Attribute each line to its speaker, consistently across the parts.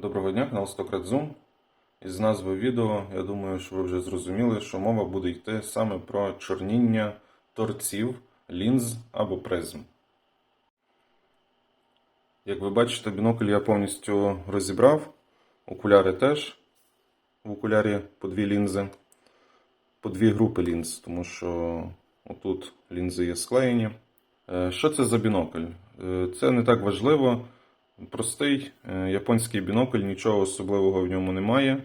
Speaker 1: Доброго дня, канал Zoom. Із назви відео, я думаю, що ви вже зрозуміли, що мова буде йти саме про чорніння торців, лінз або призм. Як ви бачите, бінокль я повністю розібрав, окуляри теж. В окулярі по дві лінзи, по дві групи лінз, тому що отут лінзи є склеєні. Е, Що це за бінокль? Е, Це не так важливо. Простий е, японський бінокль, нічого особливого в ньому немає.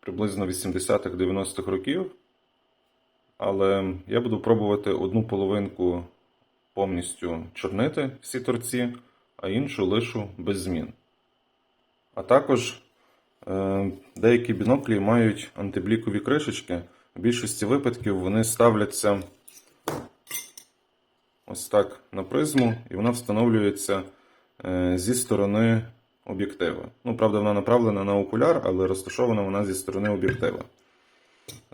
Speaker 1: Приблизно 80-х-90-х років. Але я буду пробувати одну половинку повністю чорнити всі торці, а іншу лишу без змін. А також е, деякі біноклі мають антиблікові кришечки. В більшості випадків вони ставляться ось так на призму, і вона встановлюється зі сторони об'єктива. Ну, правда, вона направлена на окуляр, але розташована вона зі сторони об'єктива.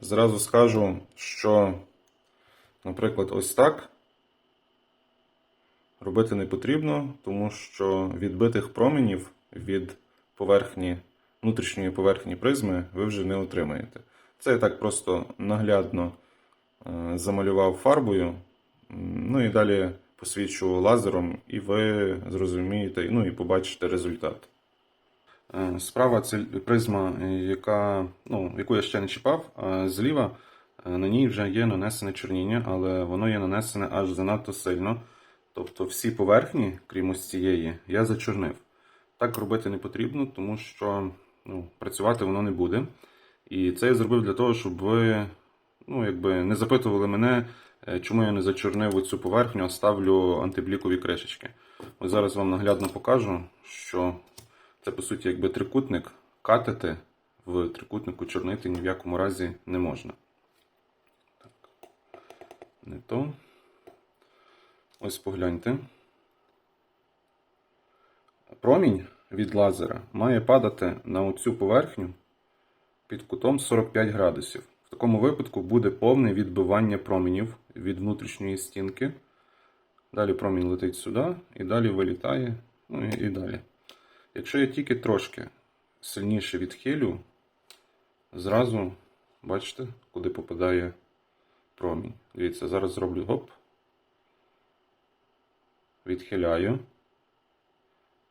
Speaker 1: Зразу скажу, що, наприклад, ось так робити не потрібно, тому що відбитих променів від поверхні, внутрішньої поверхні призми ви вже не отримаєте. Це я так просто наглядно е, замалював фарбою. Ну і далі посвічу лазером, і ви зрозумієте, ну і побачите результат. Е, Справа це призма, е, яка, ну, яку я ще не чіпав, а зліва е, на ній вже є нанесене чорніння, але воно є нанесене аж занадто сильно. Тобто всі поверхні, крім ось цієї, я зачорнив. Так робити не потрібно, тому що ну, працювати воно не буде. І це я зробив для того, щоб ви ну, якби не запитували мене, чому я не зачорнив цю поверхню, а ставлю антиблікові кришечки. Ось зараз вам наглядно покажу, що це по суті якби трикутник. Катити в трикутнику чорнити ні в якому разі не можна. Так. Не то. Ось погляньте. Промінь від лазера має падати на оцю поверхню під кутом 45 градусів. В такому випадку буде повне відбивання променів від внутрішньої стінки. Далі промінь летить сюди і далі вилітає. Ну і, і далі. Якщо я тільки трошки сильніше відхилю, зразу бачите, куди попадає промінь. Дивіться, зараз зроблю гоп. Відхиляю.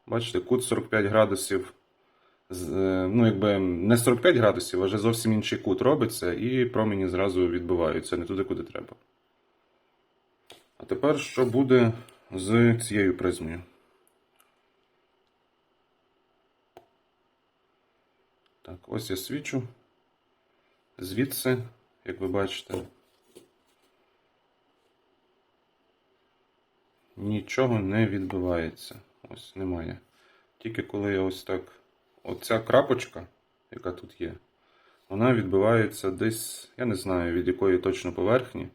Speaker 1: Бачите, кут 45 градусів. Е, Ну, якби не 45 градусів, а вже зовсім інший кут робиться, і промені зразу відбиваються не туди, куди треба. А тепер що буде з цією призмою? Так, ось я свічу. Звідси, як ви бачите, нічого не відбивається. Ось немає. Тільки коли я ось так. Оця крапочка, яка тут є, вона відбивається десь, я не знаю від якої точно поверхні.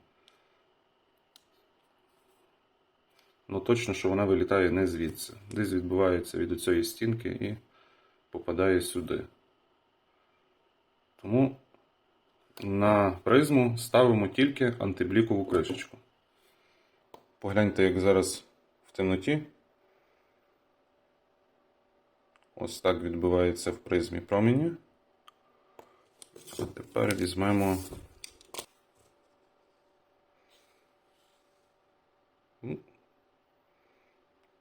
Speaker 1: Ну точно, що вона вилітає не звідси. Десь відбувається від цієї стінки і попадає сюди. Тому на призму ставимо тільки антиблікову кришечку. Погляньте, як зараз в темноті. Ось так відбувається в призмі промені. Тепер візьмемо.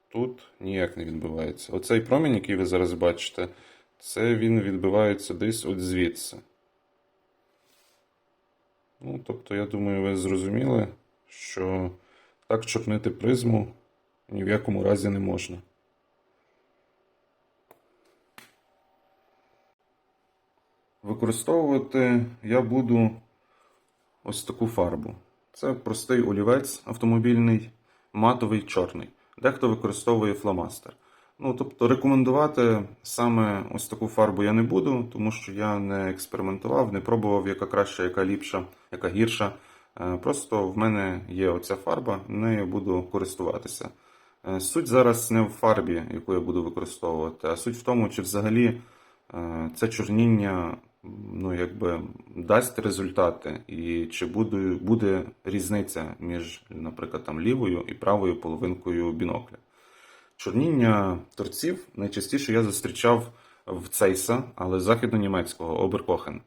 Speaker 1: Тут ніяк не відбувається. Оцей промінь, який ви зараз бачите, це він відбивається десь от звідси. Ну, тобто, я думаю, ви зрозуміли, що так чорнити призму ні в якому разі не можна. Використовувати я буду ось таку фарбу. Це простий олівець автомобільний, матовий чорний. Дехто використовує фломастер. Ну, тобто, рекомендувати саме ось таку фарбу я не буду, тому що я не експериментував, не пробував, яка краща, яка ліпша, яка гірша. Е, Просто в мене є оця фарба, нею буду користуватися. Е, Суть зараз не в фарбі, яку я буду використовувати, а суть в тому, чи взагалі е, це чорніння ну, якби, дасть результати, і чи буде, буде різниця між, наприклад, там, лівою і правою половинкою бінокля. Чорніння торців найчастіше я зустрічав в Цейса, але західно-німецького Оберкохен.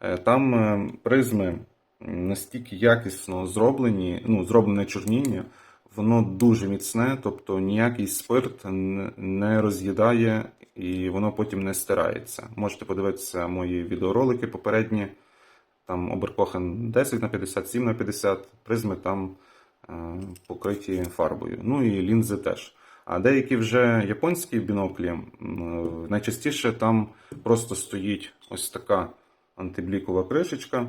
Speaker 1: Е, Там е, призми настільки якісно зроблені, ну, зроблене чорніння, воно дуже міцне, тобто ніякий спирт не роз'їдає і воно потім не стирається. Можете подивитися мої відеоролики попередні. Там Оберкохен 10 на 50, 7 на 50, призми там е, покриті фарбою. Ну і лінзи теж. А деякі вже японські біноклі, е, найчастіше там просто стоїть ось така антиблікова кришечка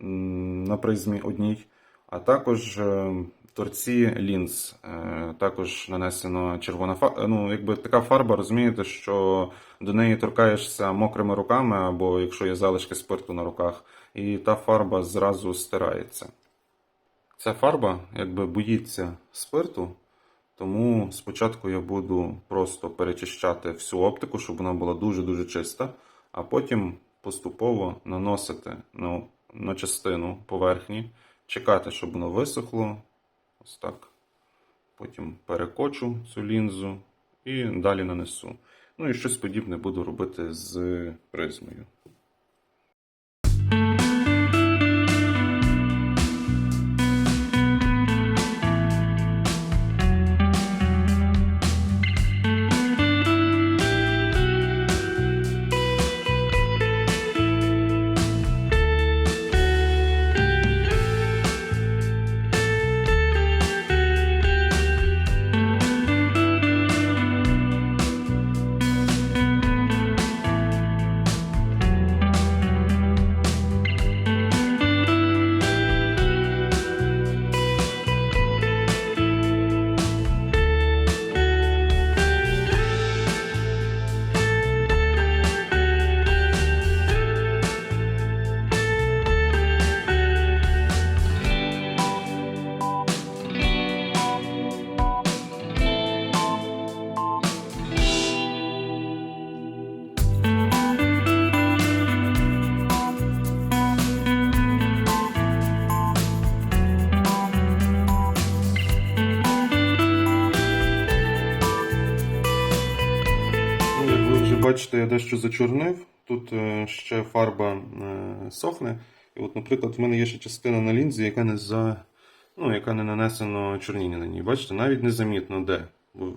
Speaker 1: м, на призмі одній, а також е, торці лінз. Е, Також нанесено червона фарба. Ну, якби така фарба, розумієте, що до неї торкаєшся мокрими руками, або якщо є залишки спирту на руках, і та фарба зразу стирається. Ця фарба якби боїться спирту, тому спочатку я буду просто перечищати всю оптику, щоб вона була дуже-дуже чиста, а потім поступово наносити на, на частину поверхні, чекати, щоб воно висохло. Ось так. Потім перекочу цю лінзу і далі нанесу. Ну і щось подібне буду робити з призмою. Бачите, я дещо зачорнив. Тут е, ще фарба е, сохне. І от, наприклад, в мене є ще частина на лінзі, яка не за... ну, яка не нанесено чорніння на ній. Бачите, навіть незамітно де. Бо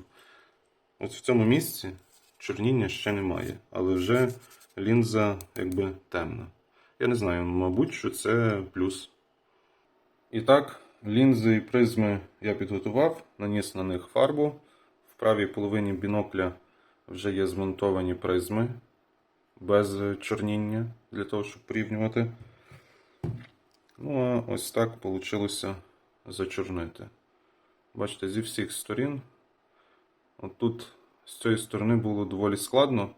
Speaker 1: в цьому місці чорніння ще немає, але вже лінза якби темна. Я не знаю, мабуть, що це плюс. І так, лінзи і призми я підготував, наніс на них фарбу. В правій половині бінокля вже є змонтовані призми без чорніння для того, щоб порівнювати. Ну, а ось так вийшло зачорнити. Бачите, зі всіх сторін. От тут з цієї сторони було доволі складно.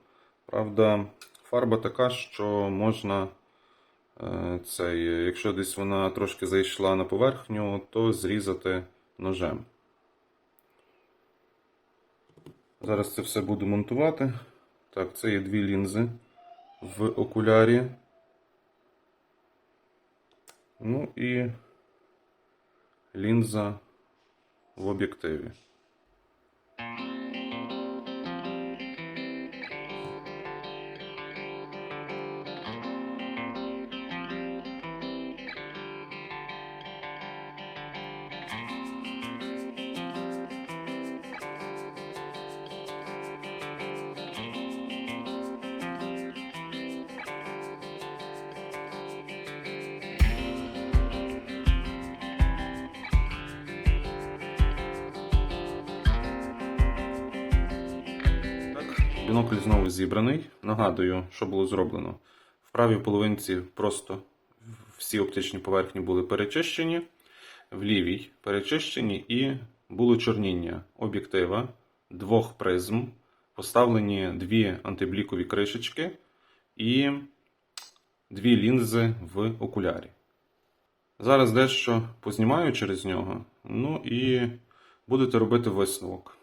Speaker 1: Правда, фарба така, що можна е, цей, якщо десь вона трошки зайшла на поверхню, то зрізати ножем. Зараз це все буду монтувати. Так, це є дві лінзи в окулярі. Ну і лінза в об'єктиві. Бінокль знову зібраний. Нагадую, що було зроблено. В правій половинці просто всі оптичні поверхні були перечищені, в лівій перечищені і було чорніння об'єктива, двох призм, поставлені дві антиблікові кришечки і дві лінзи в окулярі. Зараз дещо познімаю через нього, ну і будете робити висновок.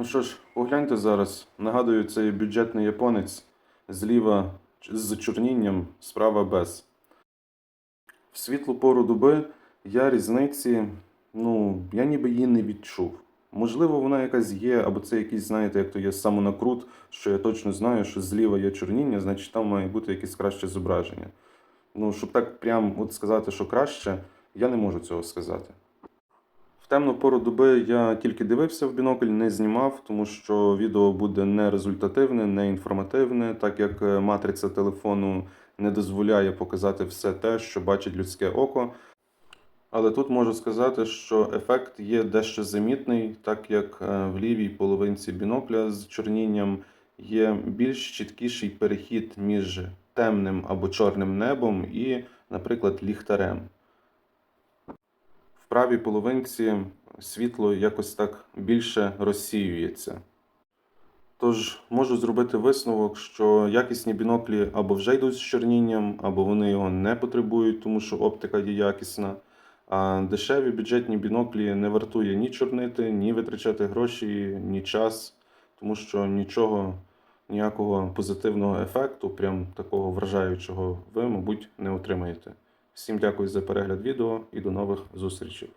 Speaker 1: Ну що ж, погляньте зараз. Нагадую, це є бюджетний японець. Зліва з чорнінням, справа без. В світлу пору доби я різниці, ну, я ніби її не відчув. Можливо, вона якась є, або це якийсь, знаєте, як то є самонакрут, що я точно знаю, що зліва є чорніння, значить там має бути якесь краще зображення. Ну, щоб так прям от сказати, що краще, я не можу цього сказати. Темну пору доби я тільки дивився в бінокль, не знімав, тому що відео буде не результативне, не інформативне, так як е, матриця телефону не дозволяє показати все те, що бачить людське око. Але тут можу сказати, що ефект є дещо замітний, так як е, в лівій половинці бінокля з чорнінням є більш чіткіший перехід між темним або чорним небом і, наприклад, ліхтарем. Правій половинці світло якось так більше розсіюється. Тож можу зробити висновок, що якісні біноклі або вже йдуть з чорнінням, або вони його не потребують, тому що оптика є якісна. А дешеві бюджетні біноклі не вартує ні чорнити, ні витрачати гроші, ні час, тому що нічого, ніякого позитивного ефекту, прям такого вражаючого, ви, мабуть, не отримаєте. Всім дякую за перегляд відео і до нових зустрічей.